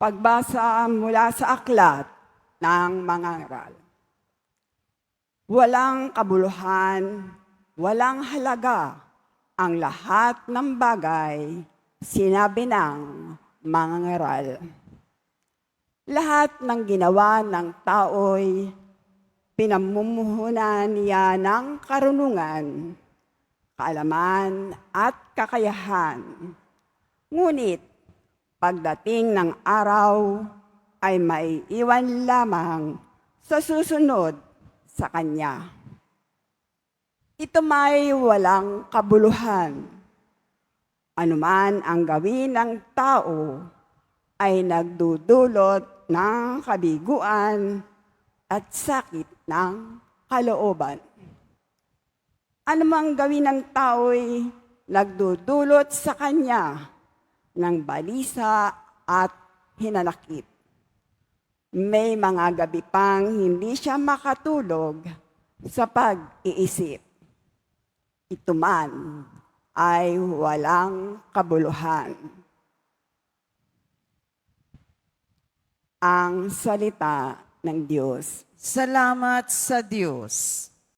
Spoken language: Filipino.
Pagbasa mula sa aklat ng mga aral. Walang kabuluhan, walang halaga ang lahat ng bagay, sinabi ng mga ngaral. Lahat ng ginawa ng tao'y pinamumuhunan niya ng karunungan, kaalaman at kakayahan. Ngunit pagdating ng araw ay may iwan lamang sa susunod sa kanya. Ito may walang kabuluhan. Anuman ang gawin ng tao ay nagdudulot ng kabiguan at sakit ng kalooban. Anumang gawin ng tao'y nagdudulot sa kanya ng balisa at hinanakit. May mga gabi pang hindi siya makatulog sa pag-iisip. Ito man ay walang kabuluhan. Ang salita ng Diyos. Salamat sa Diyos.